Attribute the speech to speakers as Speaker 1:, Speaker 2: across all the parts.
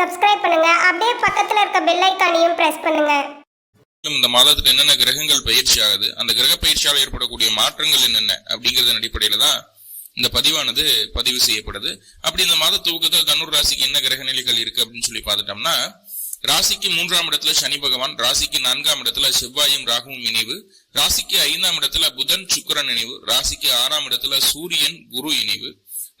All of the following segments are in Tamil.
Speaker 1: சப்ஸ்கிரைப் பண்ணுங்க. அப்படியே பக்கத்துல இருக்க பெல் ஐக்கானையும் பிரஸ் பண்ணுங்க.
Speaker 2: இந்த மாதத்துல என்னென்ன கிரகங்கள் பயிற்சி ஆகுது? அந்த கிரக பயிற்சியால் ஏற்படக்கூடிய மாற்றங்கள் என்னென்ன? அப்படிங்கறதன் அடிப்படையில தான் இந்த பதிவானது பதிவு செய்யப்படுது. அப்படி இந்த மாத துவக்கத்தில் தனுர் ராசிக்கு என்ன கிரக நிலைகள் இருக்கு அப்படின்னு சொல்லி பார்த்துட்டோம்னா ராசிக்கு மூன்றாம் இடத்துல சனி பகவான் ராசிக்கு நான்காம் இடத்துல செவ்வாயும் ராகுவும் இணைவு. ராசிக்கு ஐந்தாம் இடத்துல புதன் சுக்கிரன் இணைவு. ராசிக்கு ஆறாம் இடத்துல சூரியன் குரு இணைவு.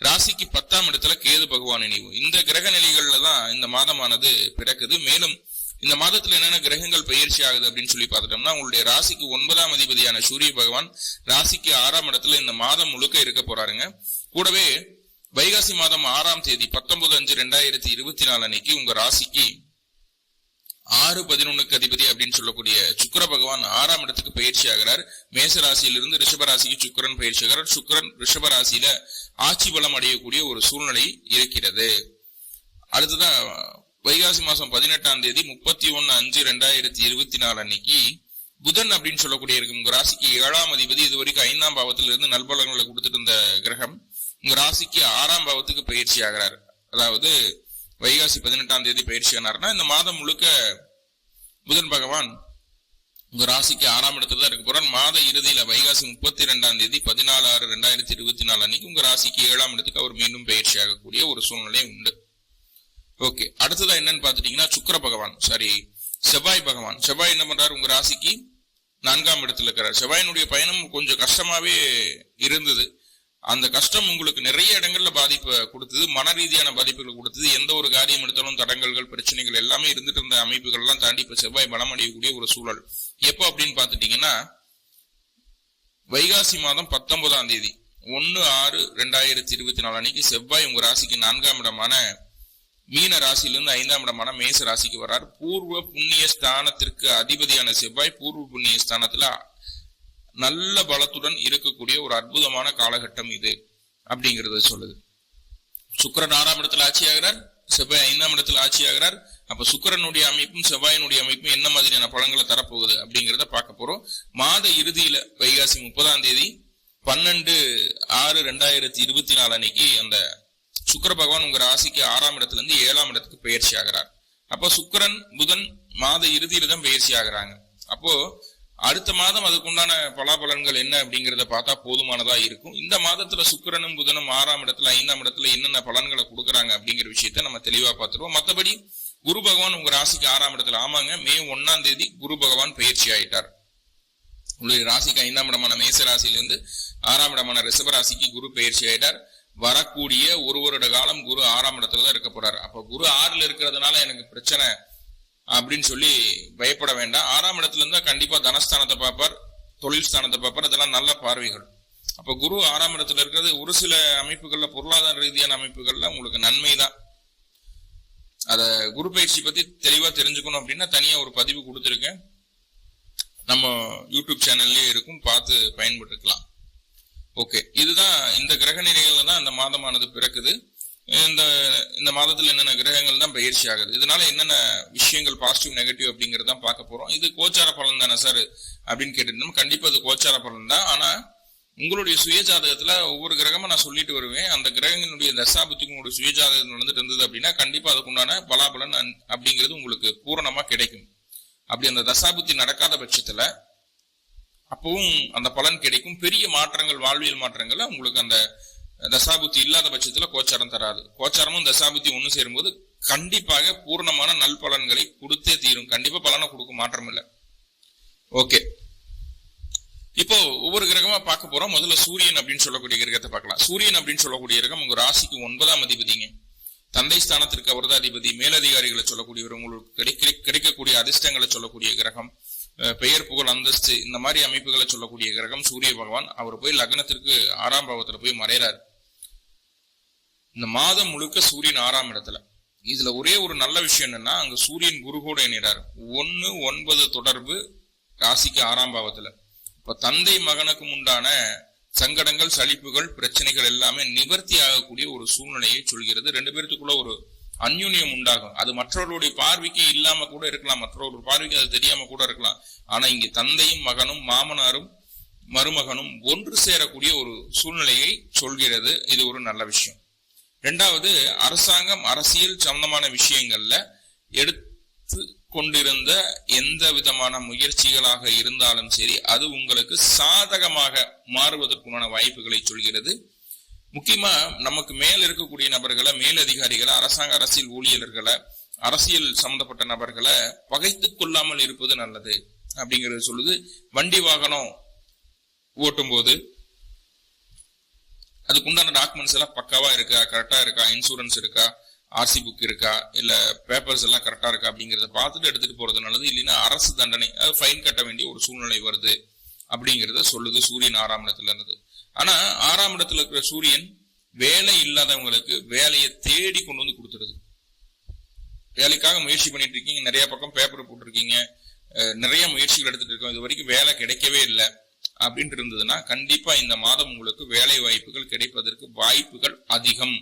Speaker 2: ராசிக்கு பத்தாம் இடத்துல கேது பகவான் இணைவு. இந்த கிரக நிலைகள்ல தான் இந்த மாதமானது பிறக்குது. மேலும் இந்த மாதத்துல என்னென்ன கிரகங்கள் பயிற்சி ஆகுது அப்படின்னு சொல்லி பார்த்துட்டோம்னா உங்களுடைய ராசிக்கு ஒன்பதாம் அதிபதியான சூரிய பகவான் ராசிக்கு ஆறாம் இடத்துல இந்த மாதம் முழுக்க இருக்க போறாருங்க. கூடவே வைகாசி மாதம் ஆறாம் தேதி பத்தொன்பது அஞ்சு ரெண்டாயிரத்தி இருபத்தி நாலு அன்னைக்கு உங்க ராசிக்கு ஆறு பதினொன்னுக்கு அதிபதி அப்படின்னு சொல்லக்கூடிய சுக்கர பகவான் ஆறாம் இடத்துக்கு பயிற்சி ஆகிறார். மேச ராசியிலிருந்து ரிஷப ராசிக்கு சுக்கிரன் பயிற்சி ஆகிறார். சுக்கரன் ரிஷப ராசியில ஆட்சி பலம் அடையக்கூடிய ஒரு சூழ்நிலை இருக்கிறது. அடுத்ததா வைகாசி மாசம் பதினெட்டாம் தேதி முப்பத்தி ஒன்னு அஞ்சு ரெண்டாயிரத்தி இருபத்தி நாலு அன்னைக்கு புதன் அப்படின்னு சொல்லக்கூடிய இருக்கும் உங்க ராசிக்கு ஏழாம் அதிபதி இது வரைக்கும் ஐந்தாம் பாவத்திலிருந்து நல்பலங்களை கொடுத்துட்டு இருந்த கிரகம் உங்க ராசிக்கு ஆறாம் பாவத்துக்கு பயிற்சி ஆகிறார். அதாவது வைகாசி பதினெட்டாம் தேதி பயிற்சி ஆனார்னா இந்த மாதம் முழுக்க புதன் பகவான் உங்க ராசிக்கு ஆறாம் இடத்துல தான் இருக்க போறார். மாத இறுதியில வைகாசி முப்பத்தி ரெண்டாம் தேதி பதினாலு ஆறு ரெண்டாயிரத்தி இருபத்தி நாலு அன்னைக்கு உங்க ராசிக்கு ஏழாம் இடத்துக்கு அவர் மீண்டும் பயிற்சி ஆகக்கூடிய ஒரு சூழ்நிலை உண்டு. ஓகே அடுத்ததா என்னன்னு பாத்துட்டீங்கன்னா சுக்கர பகவான் சாரி செவ்வாய் பகவான். செவ்வாய் என்ன பண்றாரு? உங்க ராசிக்கு நான்காம் இடத்துல இருக்கிறார். செவ்வாயினுடைய பயணம் கொஞ்சம் கஷ்டமாவே இருந்தது. அந்த கஷ்டம் உங்களுக்கு நிறைய இடங்கள்ல பாதிப்பை கொடுத்தது மன ரீதியான பாதிப்புகளை கொடுத்தது. எந்த ஒரு காரியம் எடுத்தாலும் தடங்கல்கள் பிரச்சனைகள் எல்லாமே இருந்துட்டு இருந்த அமைப்புகள் எல்லாம் தாண்டி இப்ப செவ்வாய் பலம் அடையக்கூடிய ஒரு சூழல். எப்போ அப்படின்னு பாத்துட்டீங்கன்னா வைகாசி மாதம் பத்தொன்பதாம் தேதி ஒன்னு ஆறு ரெண்டாயிரத்தி இருபத்தி நாலு அன்னைக்கு செவ்வாய் உங்க ராசிக்கு நான்காம் இடமான மீன ராசியிலிருந்து ஐந்தாம் இடமான மேச ராசிக்கு வர்றார். பூர்வ புண்ணிய ஸ்தானத்திற்கு அதிபதியான செவ்வாய் பூர்வ புண்ணிய ஸ்தானத்துல நல்ல பலத்துடன் இருக்கக்கூடிய ஒரு அற்புதமான காலகட்டம் இது அப்படிங்கறத சொல்லுது. சுக்கரன் ஆறாம் இடத்துல ஆட்சி ஆகிறார் செவ்வாய் ஐந்தாம் இடத்துல ஆட்சி ஆகிறார். அப்ப சுக்கிரனுடைய அமைப்பும் செவ்வாயினுடைய அமைப்பும் என்ன மாதிரியான பழங்களை தரப்போகுது அப்படிங்கிறத பார்க்க போறோம். மாத இறுதியில வைகாசி முப்பதாம் தேதி பன்னெண்டு ஆறு ரெண்டாயிரத்தி இருபத்தி நாலு அன்னைக்கு அந்த சுக்கர பகவான் உங்க ராசிக்கு ஆறாம் இடத்துல இருந்து ஏழாம் இடத்துக்கு பயிற்சி ஆகிறார். அப்போ சுக்கரன் புதன் மாத இறுதியில தான் பயிற்சி ஆகுறாங்க. அப்போ அடுத்த மாதம் அதுக்குண்டான பலாபலன்கள் என்ன அப்படிங்கறத பார்த்தா போதுமானதா இருக்கும். இந்த மாதத்துல சுக்கிரனும் புதனும் ஆறாம் இடத்துல ஐந்தாம் இடத்துல என்னென்ன பலன்களை கொடுக்குறாங்க அப்படிங்கிற விஷயத்த நம்ம தெளிவா பார்த்துருவோம். மத்தபடி குரு பகவான் உங்க ராசிக்கு ஆறாம் இடத்துல ஆமாங்க மே ஒன்னாம் தேதி குரு பகவான் பயிற்சி ஆயிட்டார். உங்களுடைய ராசிக்கு ஐந்தாம் இடமான மேச ராசியிலிருந்து ஆறாம் இடமான ரிஷப ராசிக்கு குரு பயிற்சி ஆயிட்டார். வரக்கூடிய ஒரு வருட காலம் குரு ஆறாம் இடத்துல தான் இருக்க போறாரு. அப்ப குரு ஆறுல இருக்கிறதுனால எனக்கு பிரச்சனை அப்படின்னு சொல்லி பயப்பட வேண்டாம். ஆறாம் இடத்துல இருந்தா கண்டிப்பா தனஸ்தானத்தை பார்ப்பார் தொழில் ஸ்தானத்தை பார்ப்பார். அதெல்லாம் நல்ல பார்வைகள். அப்ப குரு ஆறாம் இடத்துல இருக்கிறது ஒரு சில அமைப்புகள்ல பொருளாதார ரீதியான அமைப்புகள்ல உங்களுக்கு நன்மை தான் அத குரு பயிற்சி பத்தி தெளிவா தெரிஞ்சுக்கணும் அப்படின்னா தனியா ஒரு பதிவு கொடுத்துருக்கேன். நம்ம யூடியூப் சேனல்லயே இருக்கும் பார்த்து பயன்பட்டுக்கலாம் ஓகே. இதுதான் இந்த கிரக நிலைகள்ல தான் இந்த மாதமானது பிறக்குது. இந்த இந்த மாதத்துல என்னென்ன கிரகங்கள் தான் பயிற்சி ஆகுது? இதனால என்னென்ன விஷயங்கள் பாசிட்டிவ் நெகட்டிவ் அப்படிங்கறத தான் பார்க்க போறோம். இது கோச்சார பலன் தானே சார் அப்படின்னு கேட்டிருந்தோம் கண்டிப்பா அது கோச்சார பலன் தான். ஆனா உங்களுடைய சுயஜாதகத்தில் ஒவ்வொரு கிரகமும் நான் சொல்லிட்டு வருவேன். அந்த கிரகங்களுடைய தசாபுத்தி உங்களுடைய சுய நடந்துட்டு இருந்தது அப்படின்னா கண்டிப்பா அதுக்குண்டான பலாபலன் அப்படிங்கிறது உங்களுக்கு பூரணமா கிடைக்கும். அப்படி அந்த தசாபுத்தி நடக்காத பட்சத்துல அப்பவும் அந்த பலன் கிடைக்கும். பெரிய மாற்றங்கள் வாழ்வியல் மாற்றங்கள்ல உங்களுக்கு அந்த தசாபுத்தி இல்லாத பட்சத்துல கோச்சாரம் தராது. கோச்சாரமும் தசாபுத்தி ஒண்ணு சேரும்போது கண்டிப்பாக பூர்ணமான நல் பலன்களை கொடுத்தே தீரும். கண்டிப்பா பலனை கொடுக்கும் மாற்றம் இல்லை. ஓகே. இப்போ ஒவ்வொரு கிரகமா பார்க்க போறோம். முதல்ல சூரியன் அப்படின்னு சொல்லக்கூடிய கிரகத்தை பார்க்கலாம். சூரியன் அப்படின்னு சொல்லக்கூடிய கிரகம் உங்க ராசிக்கு ஒன்பதாம் அதிபதிங்க. தந்தை ஸ்தானத்திற்கு அவர்தான் அதிபதி. மேலதிகாரிகளை சொல்லக்கூடியவர் உங்களுக்கு கிடைக்க கிடைக்கக்கூடிய அதிர்ஷ்டங்களை சொல்லக்கூடிய கிரகம். பெயர் புகழ் அந்தஸ்து இந்த மாதிரி அமைப்புகளை சொல்லக்கூடிய கிரகம் சூரிய பகவான். அவர் போய் லக்னத்திற்கு ஆறாம் பாவத்தில் போய் மறைறாரு இந்த மாதம் முழுக்க சூரியன் ஆறாம் இடத்துல. இதுல ஒரே ஒரு நல்ல விஷயம் என்னன்னா அங்க சூரியன் குரு கூட ஒன்னு ஒன்பது தொடர்பு ராசிக்கு ஆறாம் பாவத்துல. இப்ப தந்தை மகனுக்கும் உண்டான சங்கடங்கள் சலிப்புகள் பிரச்சனைகள் எல்லாமே நிவர்த்தி ஆகக்கூடிய ஒரு சூழ்நிலையை சொல்கிறது. ரெண்டு பேர்த்துக்குள்ள ஒரு அந்யுன்யம் உண்டாகும். அது மற்றவர்களுடைய பார்வைக்கு இல்லாம கூட இருக்கலாம். மற்றவர்கள் பார்வைக்கு அது தெரியாம கூட இருக்கலாம். ஆனா இங்கு தந்தையும் மகனும் மாமனாரும் மருமகனும் ஒன்று சேரக்கூடிய ஒரு சூழ்நிலையை சொல்கிறது. இது ஒரு நல்ல விஷயம். ரெண்டாவது அரசாங்கம் அரசியல் சம்பந்தமான விஷயங்கள்ல எடுத்து கொண்டிருந்த எந்த விதமான முயற்சிகளாக இருந்தாலும் சரி அது உங்களுக்கு சாதகமாக மாறுவதற்குமான வாய்ப்புகளை சொல்கிறது. முக்கியமா நமக்கு மேல் இருக்கக்கூடிய நபர்களை மேலதிகாரிகளை அரசாங்க அரசியல் ஊழியர்களை அரசியல் சம்பந்தப்பட்ட நபர்களை பகைத்துக் கொள்ளாமல் இருப்பது நல்லது அப்படிங்கறது சொல்லுது. வண்டி வாகனம் ஓட்டும் போது அதுக்குண்டான டாக்குமெண்ட்ஸ் எல்லாம் பக்காவா இருக்கா கரெக்டா இருக்கா இன்சூரன்ஸ் இருக்கா ஆர்சி புக் இருக்கா இல்ல பேப்பர்ஸ் எல்லாம் கரெக்டா இருக்கா அப்படிங்கறத பார்த்துட்டு எடுத்துட்டு போறது நல்லது. இல்லைன்னா அரசு தண்டனை ஃபைன் கட்ட வேண்டிய ஒரு சூழ்நிலை வருது அப்படிங்கறத சொல்லுது சூரியன் ஆறாம் இடத்துல இருந்தது ஆனா ஆறாம் இடத்துல இருக்கிற சூரியன் வேலை இல்லாதவங்களுக்கு வேலையை தேடி கொண்டு வந்து கொடுத்துருது வேலைக்காக முயற்சி பண்ணிட்டு இருக்கீங்க நிறைய பக்கம் பேப்பர் போட்டிருக்கீங்க நிறைய முயற்சிகள் எடுத்துட்டு இருக்கோம் இது வரைக்கும் வேலை கிடைக்கவே இல்லை அப்படின்ட்டு இருந்ததுன்னா கண்டிப்பா இந்த மாதம் உங்களுக்கு வேலை வாய்ப்புகள் கிடைப்பதற்கு வாய்ப்புகள் அதிகம்.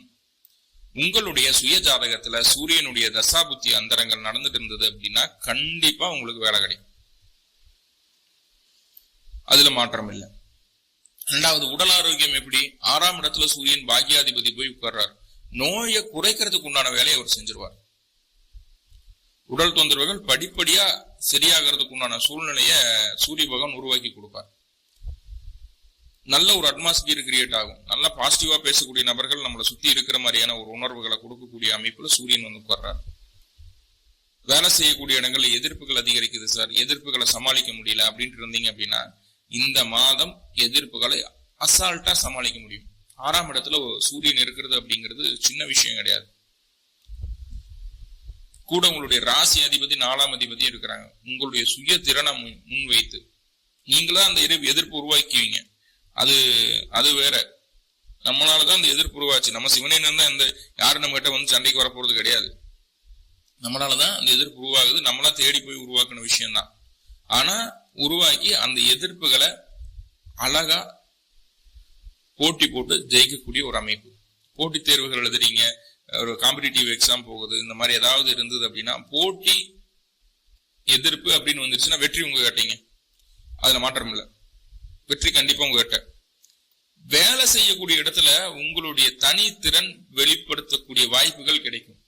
Speaker 2: உங்களுடைய சுய ஜாதகத்துல சூரியனுடைய தசாபுத்தி அந்தரங்கள் நடந்துட்டு இருந்தது அப்படின்னா கண்டிப்பா உங்களுக்கு வேலை கிடைக்கும். அதுல மாற்றம் இல்லை ரெண்டாவது உடல் ஆரோக்கியம் எப்படி? ஆறாம் இடத்துல சூரியன் பாக்கியாதிபதி போய் உட்கார்றார். நோயை குறைக்கிறதுக்கு உண்டான வேலையை அவர் செஞ்சிருவார். உடல் தொந்தரவுகள் படிப்படியா சரியாகிறதுக்கு உண்டான சூழ்நிலையை சூரிய பகவான் உருவாக்கி கொடுப்பார். நல்ல ஒரு அட்மாஸ்பியர் கிரியேட் ஆகும். நல்ல பாசிட்டிவா பேசக்கூடிய நபர்கள் நம்மளை சுத்தி இருக்கிற மாதிரியான ஒரு உணர்வுகளை கொடுக்கக்கூடிய அமைப்புல சூரியன் வந்து உட்கார்றார். வேலை செய்யக்கூடிய இடங்கள்ல எதிர்ப்புகள் அதிகரிக்குது சார். எதிர்ப்புகளை சமாளிக்க முடியல அப்படின்ட்டு இருந்தீங்க அப்படின்னா இந்த மாதம் எதிர்ப்புகளை அசால்ட்டா சமாளிக்க முடியும். ஆறாம் இடத்துல ஒரு சூரியன் இருக்கிறது அப்படிங்கிறது சின்ன விஷயம் கிடையாது. கூட உங்களுடைய ராசி அதிபதி நாலாம் அதிபதி இருக்கிறாங்க. உங்களுடைய சுய திறனை முன் வைத்து நீங்களா அந்த எதிர்ப்பு எதிர்ப்பு உருவாக்குவீங்க அது அது வேற. நம்மளாலதான் அந்த எதிர்ப்பு உருவாச்சு. நம்ம சிவனேன்னு தான் எந்த யாரும் நம்ம கிட்ட வந்து சண்டைக்கு வரப்போறது கிடையாது. நம்மளாலதான் அந்த எதிர்ப்பு உருவாகுது. நம்மளா தேடி போய் உருவாக்குன விஷயம்தான். ஆனா உருவாக்கி அந்த எதிர்ப்புகளை அழகா போட்டி போட்டு ஜெயிக்கக்கூடிய ஒரு அமைப்பு. போட்டித் தேர்வுகள் எழுதுறீங்க ஒரு காம்படிட்டிவ் எக்ஸாம் போகுது இந்த மாதிரி ஏதாவது இருந்தது அப்படின்னா போட்டி எதிர்ப்பு அப்படின்னு வந்துருச்சுன்னா வெற்றி உங்க கேட்டீங்க. அதுல மாற்றம் இல்லை. வெற்றி கண்டிப்பா உங்க கிட்ட. வேலை செய்யக்கூடிய இடத்துல உங்களுடைய தனித்திறன் வெளிப்படுத்தக்கூடிய வாய்ப்புகள் கிடைக்கும்.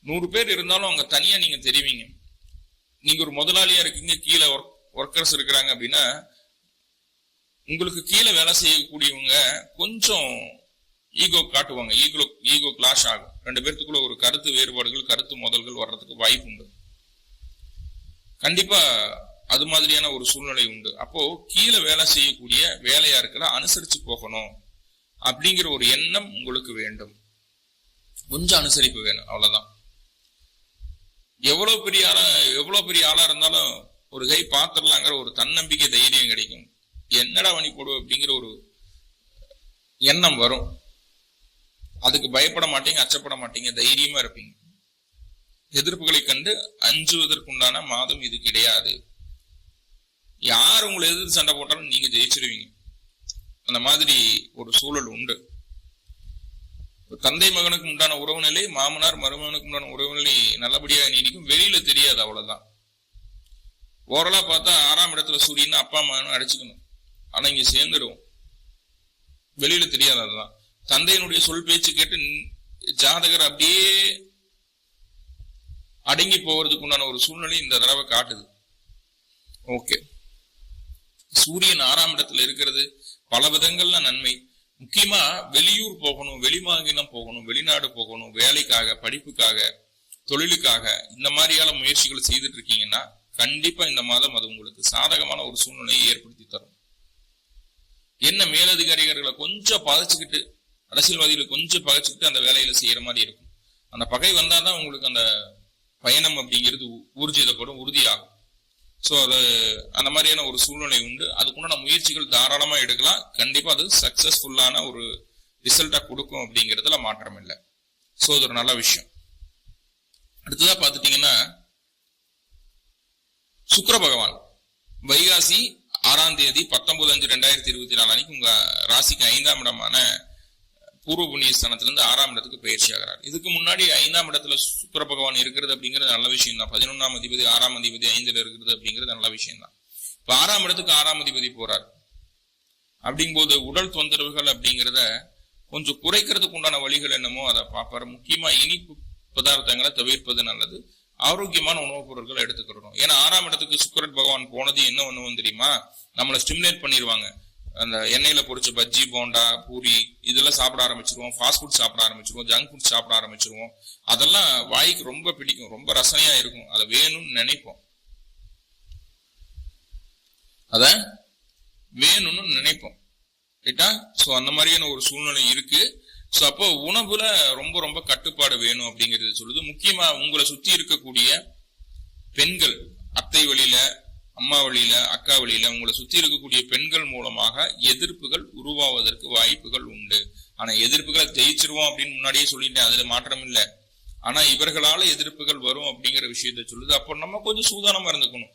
Speaker 2: நூறு பேர் இருந்தாலும் அவங்க தனியா நீங்க தெரிவிங்க. நீங்க ஒரு முதலாளியா இருக்கீங்க கீழே ஒர்க்கர்ஸ் இருக்கிறாங்க அப்படின்னா உங்களுக்கு கீழே வேலை செய்யக்கூடியவங்க கொஞ்சம் ஈகோ காட்டுவாங்க. ஈகோ ஈகோ கிளாஷ் ஆகும். ரெண்டு பேர்த்துக்குள்ள ஒரு கருத்து வேறுபாடுகள் கருத்து மோதல்கள் வர்றதுக்கு வாய்ப்பு உண்டு. கண்டிப்பா அது மாதிரியான ஒரு சூழ்நிலை உண்டு. அப்போ கீழே வேலை செய்யக்கூடிய வேலையா இருக்கிற அனுசரிச்சு போகணும் அப்படிங்கிற ஒரு எண்ணம் உங்களுக்கு வேண்டும். கொஞ்சம் அனுசரிப்பு வேணும். அவ்வளவுதான். எவ்வளவு பெரிய ஆளா எவ்வளவு பெரிய ஆளா இருந்தாலும் ஒரு கை பார்த்துடலாங்கிற ஒரு தன்னம்பிக்கை தைரியம் கிடைக்கும். என்னடா வணி போடுவோம் அப்படிங்கிற ஒரு எண்ணம் வரும். அதுக்கு பயப்பட மாட்டீங்க அச்சப்பட மாட்டீங்க தைரியமா இருப்பீங்க. எதிர்ப்புகளை கண்டு அஞ்சுவதற்குண்டான மாதம் இது கிடையாது. யார் உங்களை எதிர்த்து சண்டை போட்டாலும் நீங்க ஜெயிச்சிருவீங்க. அந்த மாதிரி ஒரு சூழல் உண்டு. தந்தை மகனுக்கு உண்டான உறவு நிலை மாமனார் மருமகனுக்கு உண்டான உறவு நிலை நல்லபடியாக நீடிக்கும். வெளியில தெரியாது அவ்வளவுதான். ஓரலாக பார்த்தா ஆறாம் இடத்துல சூரியன் அப்பா அம்மான்னு அடிச்சுக்கணும். ஆனா இங்க சேர்ந்துடும் வெளியில தெரியாது அதுதான் தந்தையினுடைய சொல் பேச்சு கேட்டு ஜாதகர் அப்படியே அடங்கி போவதுக்கு உண்டான ஒரு சூழ்நிலை இந்த தடவை காட்டுது. ஓகே. சூரியன் ஆறாம் இடத்துல இருக்கிறது. பல விதங்கள்ல நன்மை. முக்கியமா வெளியூர் போகணும் வெளிமாநிலம் போகணும் வெளிநாடு போகணும் வேலைக்காக படிப்புக்காக தொழிலுக்காக இந்த மாதிரியான முயற்சிகள் செய்துட்டு இருக்கீங்கன்னா கண்டிப்பா இந்த மாதம் அது உங்களுக்கு சாதகமான ஒரு சூழ்நிலையை ஏற்படுத்தி தரும். என்ன மேலதிகாரிகளை கொஞ்சம் பகைச்சுக்கிட்டு அரசியல்வாதிகளை கொஞ்சம் பகைச்சுக்கிட்டு அந்த வேலையில செய்யற மாதிரி இருக்கும். அந்த பகை வந்தாதான் உங்களுக்கு அந்த பயணம் அப்படிங்கிறது ஊர்ஜிதப்படும் உறுதியாகும். ஸோ அது அந்த மாதிரியான ஒரு சூழ்நிலை உண்டு. அதுக்குண்டான முயற்சிகள் தாராளமா எடுக்கலாம். கண்டிப்பா அது சக்சஸ்ஃபுல்லான ஒரு ரிசல்ட்டா கொடுக்கும் அப்படிங்கிறதுல மாற்றம் இல்லை ஸோ அது ஒரு நல்ல விஷயம். அடுத்ததா பார்த்துட்டீங்கன்னா சுக்கர பகவான் வைகாசி ஆறாம் தேதி பத்தொன்பது அஞ்சு ரெண்டாயிரத்தி இருபத்தி நாலு அன்னைக்கு உங்க ராசிக்கு ஐந்தாம் இடமான பூர்வ புண்ணிய ஸ்தானத்திலிருந்து ஆறாம் இடத்துக்கு பயிற்சி ஆகிறார். இதுக்கு முன்னாடி ஐந்தாம் இடத்துல சுக்கர பகவான் இருக்கிறது அப்படிங்கிறது நல்ல விஷயம் தான் பதினொன்றாம் அதிபதி ஆறாம் அதிபதி ஐந்துல இருக்கிறது அப்படிங்கிறது நல்ல விஷயம் தான் இப்ப ஆறாம் இடத்துக்கு ஆறாம் அதிபதி போறார். அப்படிங்கும்போது உடல் தொந்தரவுகள் அப்படிங்கிறத கொஞ்சம் குறைக்கிறதுக்கு உண்டான வழிகள் என்னமோ அதை பார்ப்பாரு. முக்கியமா இனிப்பு பதார்த்தங்களை தவிர்ப்பது நல்லது. ஆரோக்கியமான உணவுப் பொருட்களை எடுத்துக்கிறோம் ஏன்னா ஆறாம் இடத்துக்கு சுக்கரன் பகவான் போனது என்ன பண்ணுவோம் தெரியுமா? நம்மளை ஸ்டிமுலேட் பண்ணிடுவாங்க அந்த எண்ணெயில பொரிச்ச பஜ்ஜி போண்டா பூரி இதெல்லாம் சாப்பிட ஆரம்பிச்சிருவோம். ஃபாஸ்ட் ஃபுட் சாப்பிட ஆரம்பிச்சிருவோம். ஜங்க் ஃபுட் சாப்பிட ஆரம்பிச்சிருவோம். அதெல்லாம் வாய்க்கு ரொம்ப பிடிக்கும். ரொம்ப ரசனையா இருக்கும். அதை வேணும்னு நினைப்போம். அத வேணும்னு நினைப்போம். ரைட்டா சோ அந்த மாதிரியான ஒரு சூழ்நிலை இருக்கு. ஸோ அப்போ உணவுல ரொம்ப ரொம்ப கட்டுப்பாடு வேணும் அப்படிங்கிறது சொல்லுது. முக்கியமா உங்களை சுத்தி இருக்கக்கூடிய பெண்கள் அத்தை வழியில அம்மா வழியில அக்கா வழியில உங்களை சுத்தி இருக்கக்கூடிய பெண்கள் மூலமாக எதிர்ப்புகள் உருவாவதற்கு வாய்ப்புகள் உண்டு. ஆனா எதிர்ப்புகளை ஜெயிச்சிருவோம் அப்படின்னு முன்னாடியே சொல்லிட்டேன் அதுல மாற்றம் இல்லை. ஆனா இவர்களால எதிர்ப்புகள் வரும் அப்படிங்கிற விஷயத்த சொல்லுது. அப்போ நம்ம கொஞ்சம் சூதானமா இருந்துக்கணும்.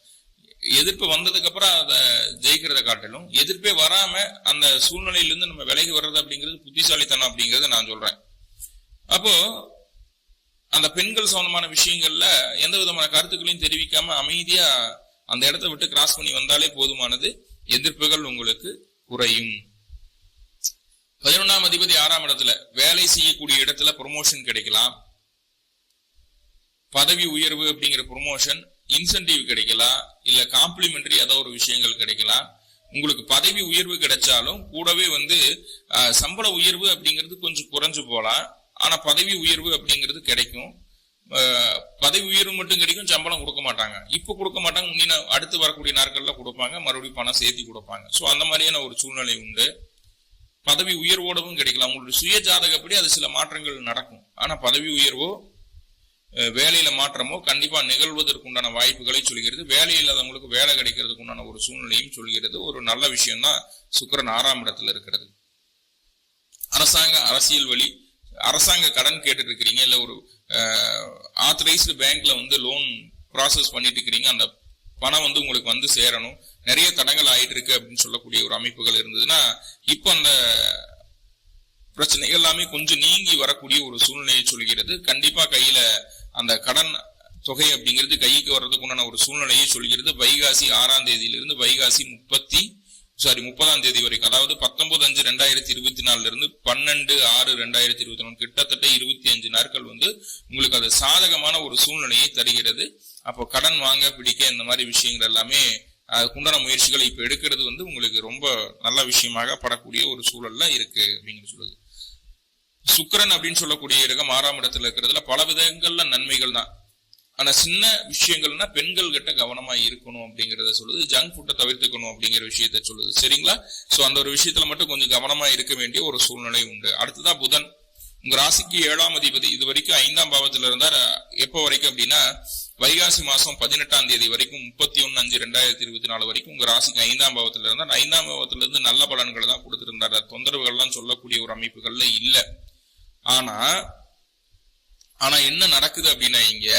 Speaker 2: எதிர்ப்பு வந்ததுக்கு அப்புறம் அதை ஜெயிக்கிறத காட்டிலும் எதிர்ப்பே வராம அந்த சூழ்நிலையிலிருந்து நம்ம விலகி வர்றது அப்படிங்கிறது புத்திசாலித்தனம் அப்படிங்கறத நான் சொல்றேன். அப்போ அந்த பெண்கள் சம்பந்தமான விஷயங்கள்ல எந்த விதமான கருத்துக்களையும் தெரிவிக்காம அமைதியா அந்த இடத்த விட்டு கிராஸ் பண்ணி வந்தாலே போதுமானது. எதிர்ப்புகள் உங்களுக்கு குறையும். பதினொன்னாம் அதிபதி ஆறாம் இடத்துல வேலை செய்யக்கூடிய இடத்துல ப்ரொமோஷன் கிடைக்கலாம். பதவி உயர்வு அப்படிங்கிற ப்ரொமோஷன் இன்சென்டிவ் கிடைக்கலாம் இல்ல காம்ப்ளிமெண்டரி ஏதோ ஒரு விஷயங்கள் கிடைக்கலாம் உங்களுக்கு பதவி உயர்வு கிடைச்சாலும் கூடவே வந்து சம்பள உயர்வு அப்படிங்கிறது கொஞ்சம் குறைஞ்சு போகலாம் ஆனா பதவி உயர்வு அப்படிங்கிறது கிடைக்கும். பதவி உயர்வு மட்டும் கிடைக்கும் சம்பளம் கொடுக்க மாட்டாங்க. இப்ப கொடுக்க மாட்டாங்க முன்னின அடுத்து வரக்கூடிய நாட்கள்ல கொடுப்பாங்க மறுபடியும் பணம் சேர்த்தி கொடுப்பாங்க. சோ அந்த மாதிரியான ஒரு சூழ்நிலை உண்டு. பதவி உயர்வோடவும் கிடைக்கலாம். உங்களுடைய சுய ஜாதகப்படி அது சில மாற்றங்கள் நடக்கும். ஆனா பதவி உயர்வோ வேலையில மாற்றமோ கண்டிப்பா நிகழ்வதற்கு உண்டான வாய்ப்புகளை சொல்கிறது. வேலை இல்லாதவங்களுக்கு வேலை கிடைக்கிறதுக்கு உண்டான ஒரு சூழ்நிலையும் சொல்கிறது. ஒரு நல்ல விஷயம் தான் சுக்கிரன் ஆறாம் இடத்துல இருக்கிறது. அரசாங்க அரசியல் வழி அரசாங்க கடன் கேட்டுட்டு இருக்கிறீங்க இல்ல ஒரு ஆத்தரைஸ்டு பேங்க்ல வந்து லோன் ப்ராசஸ் பண்ணிட்டு இருக்கிறீங்க அந்த பணம் வந்து உங்களுக்கு வந்து சேரணும். நிறைய தடங்கள் ஆயிட்டு இருக்கு அப்படின்னு சொல்லக்கூடிய ஒரு அமைப்புகள் இருந்ததுன்னா இப்போ அந்த பிரச்சனைகள் எல்லாமே கொஞ்சம் நீங்கி வரக்கூடிய ஒரு சூழ்நிலையை சொல்கிறது. கண்டிப்பா கையில அந்த கடன் தொகை அப்படிங்கிறது கைக்கு வர்றதுக்கு உண்டான ஒரு சூழ்நிலையை சொல்கிறது. வைகாசி ஆறாம் தேதியிலிருந்து வைகாசி முப்பத்தி சாரி முப்பதாம் தேதி வரைக்கும். அதாவது பத்தொன்பது அஞ்சு ரெண்டாயிரத்தி இருபத்தி நாலுல இருந்து பன்னெண்டு ஆறு ரெண்டாயிரத்தி இருபத்தி நாலு கிட்டத்தட்ட இருபத்தி அஞ்சு நாட்கள் வந்து உங்களுக்கு அது சாதகமான ஒரு சூழ்நிலையை தருகிறது. அப்போ கடன் வாங்க பிடிக்க இந்த மாதிரி விஷயங்கள் எல்லாமே அதுக்குண்டான முயற்சிகளை இப்ப எடுக்கிறது வந்து உங்களுக்கு ரொம்ப நல்ல விஷயமாக படக்கூடிய ஒரு சூழல்ல இருக்கு அப்படின்னு சொல்லுது சுக்கரன் அப்படின்னு சொல்லக்கூடிய இடகம் ஆறாம் இடத்துல இருக்கிறதுல பல விதங்கள்ல நன்மைகள் தான். ஆனா சின்ன விஷயங்கள்னா பெண்கள் கிட்ட கவனமா இருக்கணும் அப்படிங்கறத சொல்லுது. ஜங்க் ஃபுட்டை தவிர்த்துக்கணும் அப்படிங்கிற விஷயத்த சொல்லுது. சரிங்களா? சோ அந்த ஒரு விஷயத்துல மட்டும் கொஞ்சம் கவனமா இருக்க வேண்டிய ஒரு சூழ்நிலை உண்டு. அடுத்ததான் புதன். உங்க ராசிக்கு ஏழாம் அதிபதி. இது வரைக்கும் ஐந்தாம் பாவத்துல இருந்தா எப்போ வரைக்கும் அப்படின்னா வைகாசி மாசம் பதினெட்டாம் தேதி வரைக்கும் முப்பத்தி ஒன்னு அஞ்சு ரெண்டாயிரத்தி இருபத்தி நாலு வரைக்கும் உங்க ராசிக்கு ஐந்தாம் பாவத்துல இருந்தார். ஐந்தாம் பாவத்துல இருந்து நல்ல பலன்களை தான் கொடுத்திருந்தார். தொந்தரவுகள்லாம் சொல்லக்கூடிய ஒரு அமைப்புகள்ல இல்லை. ஆனா ஆனா என்ன நடக்குது அப்படின்னா இங்க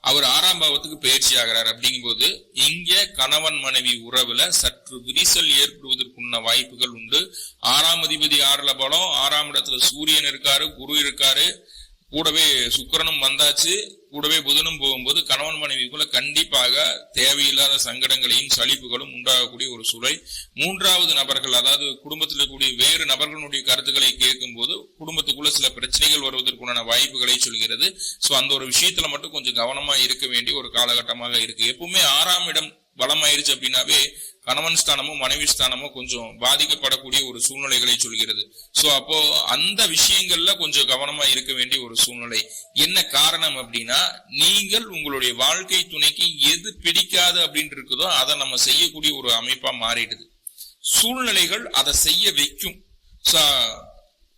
Speaker 2: அவர் ஆறாம் பாவத்துக்கு பயிற்சி ஆகிறார் அப்படிங்கும்போது இங்க கணவன் மனைவி உறவுல சற்று விரிசல் ஏற்படுவதற்குள்ள வாய்ப்புகள் உண்டு. ஆறாம் அதிபதி ஆறுல பலம் ஆறாம் இடத்துல சூரியன் இருக்காரு குரு இருக்காரு. கூடவே சுக்கிரனும் வந்தாச்சு. கூடவே புதனும் போகும்போது கணவன் மனைவிக்குள்ள கண்டிப்பாக தேவையில்லாத சங்கடங்களையும் சலிப்புகளும் உண்டாகக்கூடிய ஒரு சூழல். மூன்றாவது நபர்கள் அதாவது குடும்பத்தில் இருக்கக்கூடிய வேறு நபர்களுடைய கருத்துக்களை கேட்கும் போது குடும்பத்துக்குள்ள சில பிரச்சனைகள் வருவதற்குண்டான வாய்ப்புகளை சொல்கிறது. ஸோ அந்த ஒரு விஷயத்துல மட்டும் கொஞ்சம் கவனமா இருக்க வேண்டிய ஒரு காலகட்டமாக இருக்கு. எப்பவுமே ஆறாம் இடம் பலமாயிருச்சு அப்படின்னாவே கணவன் ஸ்தானமும் மனைவி ஸ்தானமும் கொஞ்சம் பாதிக்கப்படக்கூடிய ஒரு சூழ்நிலைகளை சொல்கிறது. ஸோ அப்போ அந்த விஷயங்கள்ல கொஞ்சம் கவனமா இருக்க வேண்டிய ஒரு சூழ்நிலை. என்ன காரணம் அப்படின்னா நீங்கள் உங்களுடைய வாழ்க்கை துணைக்கு எது பிடிக்காது அப்படின்னு இருக்குதோ அதை நம்ம செய்யக்கூடிய ஒரு அமைப்பா மாறிடுது. சூழ்நிலைகள் அதை செய்ய வைக்கும்.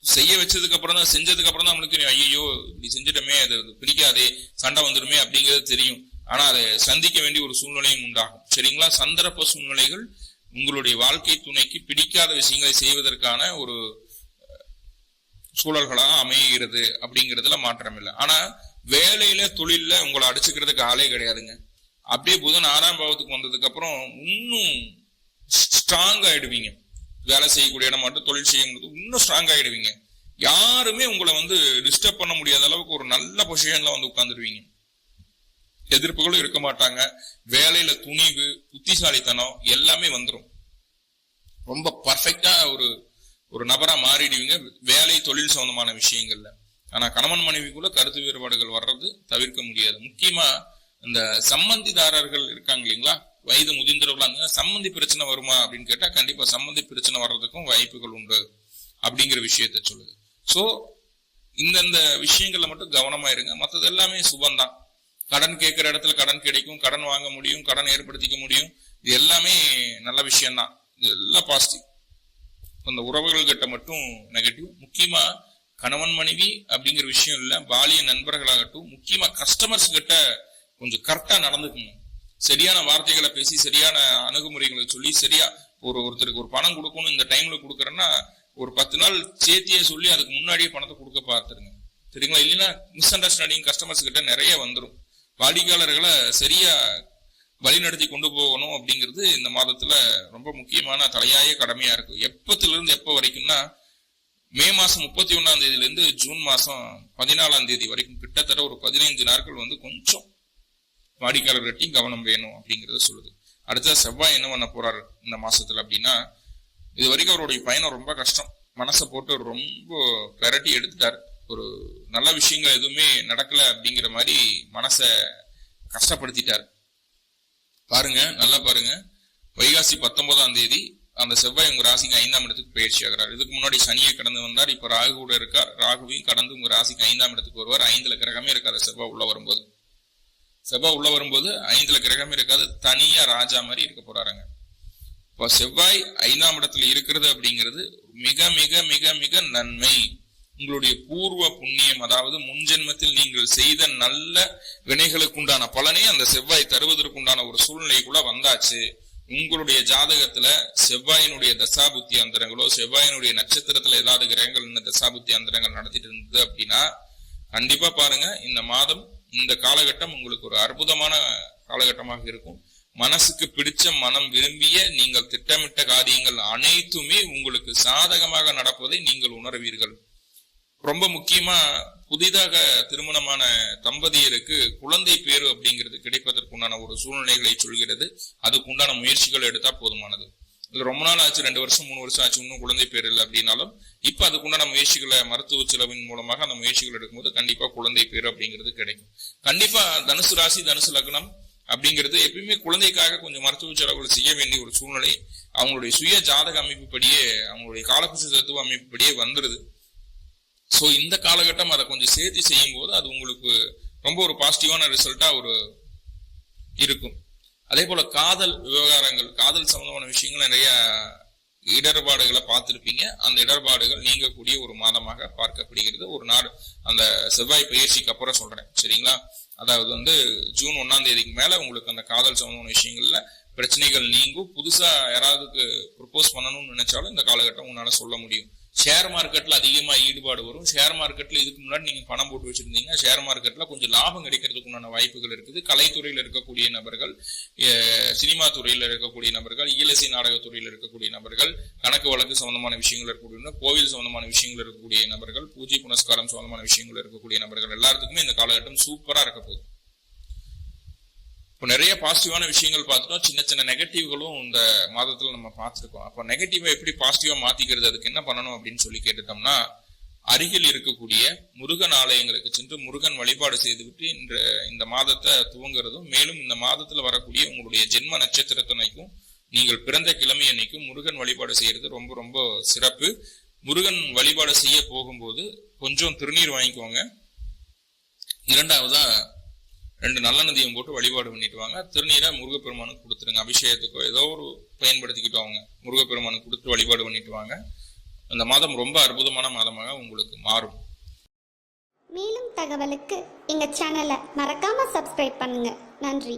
Speaker 2: செய்ய வச்சதுக்கு அப்புறம் தான் செஞ்சதுக்கு அப்புறம் தான் நம்மளுக்கு ஐயோ இப்படி செஞ்சிட்டோமே அது பிடிக்காதே சண்டை வந்துடுமே அப்படிங்கிறது தெரியும். ஆனா அதை சந்திக்க வேண்டிய ஒரு சூழ்நிலையும் உண்டாகும். சரிங்களா? சந்தர்ப்ப சூழ்நிலைகள் உங்களுடைய வாழ்க்கை துணைக்கு பிடிக்காத விஷயங்களை செய்வதற்கான ஒரு சூழல்களாக அமைகிறது அப்படிங்கிறதுல மாற்றம் இல்லை. ஆனா வேலையில தொழில்ல உங்களை அடிச்சுக்கிறதுக்கு ஆளே கிடையாதுங்க. அப்படியே புதன் ஆறாம் பாவத்துக்கு வந்ததுக்கு அப்புறம் இன்னும் ஸ்ட்ராங் ஆயிடுவீங்க. வேலை செய்யக்கூடிய இடம் மட்டும் தொழில் செய்யும்போது இன்னும் ஸ்ட்ராங் ஆயிடுவீங்க. யாருமே உங்களை வந்து டிஸ்டர்ப் பண்ண முடியாத அளவுக்கு ஒரு நல்ல பொசிஷன்ல வந்து உட்காந்துருவீங்க எதிர்ப்புகளும் இருக்க மாட்டாங்க. வேலையில துணிவு புத்திசாலித்தனம் எல்லாமே வந்துடும் ரொம்ப பர்ஃபெக்டா ஒரு ஒரு நபரா மாறிடுவீங்க. வேலை தொழில் சம்பந்தமான விஷயங்கள்ல. ஆனா கணவன் மனைவிக்குள்ள கருத்து வேறுபாடுகள் வர்றது தவிர்க்க முடியாது. முக்கியமா இந்த சம்மந்திதாரர்கள் இருக்காங்க இல்லைங்களா? வயது முதிர்ந்தவர்களா சம்மந்தி பிரச்சனை வருமா அப்படின்னு கேட்டா கண்டிப்பா சம்மந்தி பிரச்சனை வர்றதுக்கும் வாய்ப்புகள் உண்டு அப்படிங்கிற விஷயத்த சொல்லுது. ஸோ இந்தந்த விஷயங்கள்ல மட்டும் கவனமா இருங்க. மற்றது எல்லாமே சுபம்தான். கடன் கேட்கிற இடத்துல கடன் கிடைக்கும் கடன் வாங்க முடியும் கடன் ஏற்படுத்திக்க முடியும். இது எல்லாமே நல்ல விஷயம்தான். இது எல்லாம் பாசிட்டிவ் அந்த உறவுகள் கிட்ட மட்டும் நெகட்டிவ் முக்கியமா கணவன் மனைவி அப்படிங்கிற விஷயம் இல்லை பாலிய நண்பர்களாகட்டும் முக்கியமா கஸ்டமர்ஸ் கிட்ட கொஞ்சம் கரெக்டா நடந்துக்கணும். சரியான வார்த்தைகளை பேசி சரியான அணுகுமுறைகளை சொல்லி சரியா ஒரு ஒருத்தருக்கு ஒரு பணம் கொடுக்கணும் இந்த டைம்ல கொடுக்குறேன்னா ஒரு பத்து நாள் சேர்த்தியே சொல்லி அதுக்கு முன்னாடியே பணத்தை கொடுக்க பார்த்துருங்க. சரிங்களா? இல்லைன்னா மிஸ் அண்டர்ஸ்டாண்டிங் கஸ்டமர்ஸ் கிட்ட நிறைய வந்துடும் வாடிக்கையாளர்களை சரியா வழிநடத்தி கொண்டு போகணும் அப்படிங்கிறது இந்த மாதத்துல ரொம்ப முக்கியமான தலையாய கடமையா இருக்கு. எப்பத்துல இருந்து எப்ப வரைக்கும்னா மே மாசம் முப்பத்தி ஒன்னாம் தேதியில இருந்து ஜூன் மாசம் பதினாலாம் தேதி வரைக்கும் கிட்டத்தட்ட ஒரு பதினைஞ்சு நாட்கள் வந்து கொஞ்சம் வாடிக்கையாளர்கிட்டையும் கவனம் வேணும் அப்படிங்கறத சொல்லுது. அடுத்த செவ்வாய் என்ன பண்ண போறாரு இந்த மாசத்துல அப்படின்னா இது வரைக்கும் அவருடைய பயணம் ரொம்ப கஷ்டம். மனசை போட்டு ரொம்ப பெரட்டி எடுத்துட்டார். ஒரு நல்ல விஷயங்கள் எதுவுமே நடக்கல அப்படிங்கிற மாதிரி மனசை கஷ்டப்படுத்திட்டார். பாருங்க நல்லா பாருங்க. வைகாசி பத்தொன்பதாம் தேதி அந்த செவ்வாய் உங்க ராசிக்கு ஐந்தாம் இடத்துக்கு பயிற்சி ஆகிறார் இதுக்கு முன்னாடி சனியை கடந்து வந்தார் இப்ப ராகு கூட இருக்கார். ராகுவையும் கடந்து உங்க ராசிக்கு ஐந்தாம் இடத்துக்கு வருவார். ஐந்துல கிரகமே இருக்காது செவ்வாய் உள்ள வரும்போது. செவ்வாய் உள்ள வரும்போது ஐந்துல கிரகமே இருக்காது. தனியா ராஜா மாதிரி இருக்க போறாருங்க. இப்போ செவ்வாய் ஐந்தாம் இடத்துல இருக்கிறது அப்படிங்கிறது மிக மிக மிக மிக நன்மை. உங்களுடைய பூர்வ புண்ணியம் அதாவது முன்ஜென்மத்தில் நீங்கள் செய்த நல்ல வினைகளுக்குண்டான பலனை அந்த செவ்வாய் தருவதற்குண்டான ஒரு சூழ்நிலைக்குள்ள வந்தாச்சு. உங்களுடைய ஜாதகத்துல செவ்வாயினுடைய தசாபுத்தி அந்தரங்களோ செவ்வாயினுடைய நட்சத்திரத்துல ஏதாவது கிரகங்கள் இந்த தசாபுத்தி அந்தரங்கள் நடத்திட்டு இருந்தது அப்படின்னா கண்டிப்பா பாருங்க இந்த மாதம் இந்த காலகட்டம் உங்களுக்கு ஒரு அற்புதமான காலகட்டமாக இருக்கும். மனசுக்கு பிடிச்ச மனம் விரும்பிய நீங்கள் திட்டமிட்ட காரியங்கள் அனைத்துமே உங்களுக்கு சாதகமாக நடப்பதை நீங்கள் உணர்வீர்கள். ரொம்ப முக்கியமா புதிதாக திருமணமான தம்பதியருக்கு குழந்தை பேரு அப்படிங்கிறது கிடைப்பதற்குண்டான ஒரு சூழ்நிலைகளை சொல்கிறது. அதுக்குண்டான முயற்சிகள் எடுத்தா போதுமானது. இது ரொம்ப நாள் ஆச்சு ரெண்டு வருஷம் மூணு வருஷம் ஆச்சு இன்னும் குழந்தை பேர் இல்லை அப்படின்னாலும் இப்ப அதுக்குண்டான முயற்சிகளை மருத்துவ செலவின் மூலமாக அந்த முயற்சிகள் எடுக்கும்போது கண்டிப்பா குழந்தை பேர் அப்படிங்கிறது கிடைக்கும். கண்டிப்பா தனுசு ராசி தனுசு லக்னம் அப்படிங்கிறது எப்பயுமே குழந்தைக்காக கொஞ்சம் மருத்துவ செலவுகள் செய்ய வேண்டிய ஒரு சூழ்நிலை. அவங்களுடைய சுய ஜாதக அமைப்புப்படியே அவங்களுடைய காலப்புஷ தத்துவ அமைப்புப்படியே வந்துருது. ஸோ இந்த காலகட்டம் அதை கொஞ்சம் சேர்த்து செய்யும் போது அது உங்களுக்கு ரொம்ப ஒரு பாசிட்டிவான ரிசல்ட்டா ஒரு இருக்கும். அதே போல காதல் விவகாரங்கள் காதல் சம்பந்தமான விஷயங்கள் நிறைய இடர்பாடுகளை பார்த்துருப்பீங்க. அந்த இடர்பாடுகள் நீங்கக்கூடிய ஒரு மாதமாக பார்க்கப்படுகிறது. ஒரு நாடு அந்த செவ்வாய் பயிற்சிக்கு அப்புறம் சொல்றேன். சரிங்களா? அதாவது வந்து ஜூன் ஒன்னாம் தேதிக்கு மேல உங்களுக்கு அந்த காதல் சம்பந்தமான விஷயங்கள்ல பிரச்சனைகள் நீங்கும். புதுசா யாராவதுக்கு ப்ரொப்போஸ் பண்ணணும்னு நினைச்சாலும் இந்த காலகட்டம் உன்னால சொல்ல முடியும். ஷேர் மார்க்கெட்ல அதிகமா ஈடுபாடு வரும். ஷேர் மார்க்கெட்ல இதுக்கு முன்னாடி நீங்க பணம் போட்டு வச்சிருந்தீங்கன்னா ஷேர் மார்க்கெட்ல கொஞ்சம் லாபம் கிடைக்கிறதுக்கு உண்டான வாய்ப்புகள் இருக்குது. கலைத்துறையில இருக்கக்கூடிய நபர்கள் சினிமா துறையில இருக்கக்கூடிய நபர்கள் இயலசை நாடகத்துறையில இருக்கக்கூடிய நபர்கள் கணக்கு வழக்கு சம்பந்தமான விஷயங்கள் இருக்கக்கூடிய கோவில் சம்பந்தமான விஷயங்கள் இருக்கக்கூடிய நபர்கள் பூஜை புனஸ்காரம் சம்பந்தமான விஷயங்கள் இருக்கக்கூடிய நபர்கள் எல்லாத்துக்குமே இந்த காலகட்டம் சூப்பரா இருக்க போகுது. இப்போ நிறைய பாசிட்டிவான விஷயங்கள் பார்த்துட்டோம் சின்ன சின்ன நெகட்டிவ்களும் இந்த மாதத்தில் நம்ம பார்த்துருக்கோம். அப்போ நெகட்டிவை எப்படி பாசிட்டிவா மாத்திக்கிறது? அதுக்கு என்ன பண்ணணும் அப்படின்னு சொல்லி கேட்டுட்டோம்னா அருகில் இருக்கக்கூடிய முருகன் ஆலயங்களுக்கு சென்று முருகன் வழிபாடு செய்துவிட்டு இன்று இந்த மாதத்தை துவங்குறதும் மேலும் இந்த மாதத்தில் வரக்கூடிய உங்களுடைய ஜென்ம நட்சத்திரத்தனைக்கும் நீங்கள் பிறந்த கிழமை அன்னைக்கும் முருகன் வழிபாடு செய்யறது ரொம்ப ரொம்ப சிறப்பு. முருகன் வழிபாடு செய்ய போகும்போது கொஞ்சம் திருநீர் வாங்கிக்கோங்க. இரண்டாவதா ரெண்டு நல்லெண்ணெய்யும் போட்டு வழிபாடு பண்ணிட்டு வாங்க. திருநீரை முருகப்பெருமானுக்கு கொடுத்துருங்க. அபிஷேகத்துக்கோ ஏதோ ஒரு பயன்படுத்திக்கிட்டு வாங்க. முருகப்பெருமானுக்கு கொடுத்து வழிபாடு பண்ணிட்டு வாங்க. அந்த மாதம் ரொம்ப அற்புதமான மாதமாக உங்களுக்கு மாறும்.
Speaker 1: மேலும் தகவலுக்கு எங்கள் சேனலை மறக்காமல் சப்ஸ்கிரைப் பண்ணுங்கள் நன்றி.